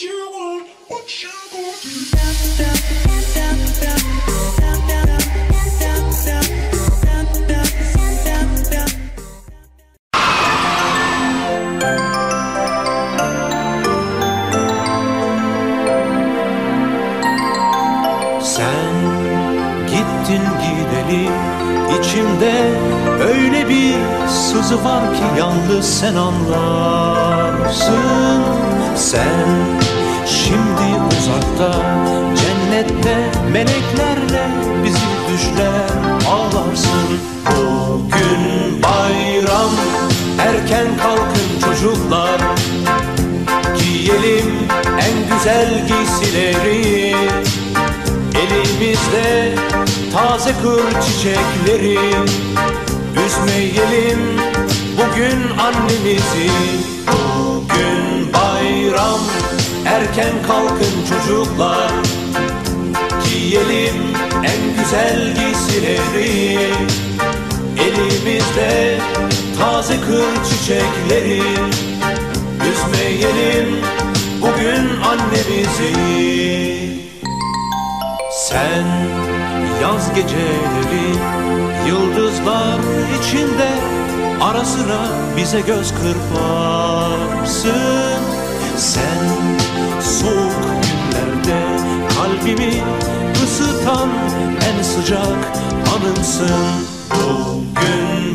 Sen gittin gideli içimde öyle bir sızı var ki yalnız sen anlarsın. Sen erken kalkın çocuklar Giyelim en güzel giysileri. Elimizde taze kır çiçekleri Üzmeyelim bugün annemizi. Bugün bayram erken kalkın çocuklar Giyelim en güzel giysileri. Elimizde taze kır çiçekleri Üzmeyelim bugün annemizi sen yaz geceleri yıldızlar içinde ara sıra bize göz kırparsın. Sen soğuk günlerde kalbimi ısıtan en sıcak anımsın. Bugün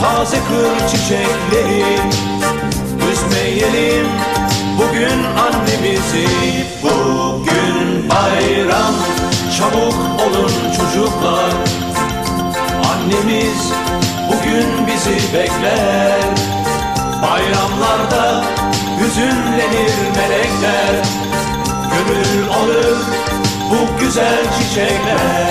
taze kır çiçekleri Üzmeyelim. Bugün annemizi Bugün bayram. Çabuk olun çocuklar. Annemiz bugün bizi bekler. Bayramlarda hüzünlenir melekler. Gönül alır bu güzel çiçekler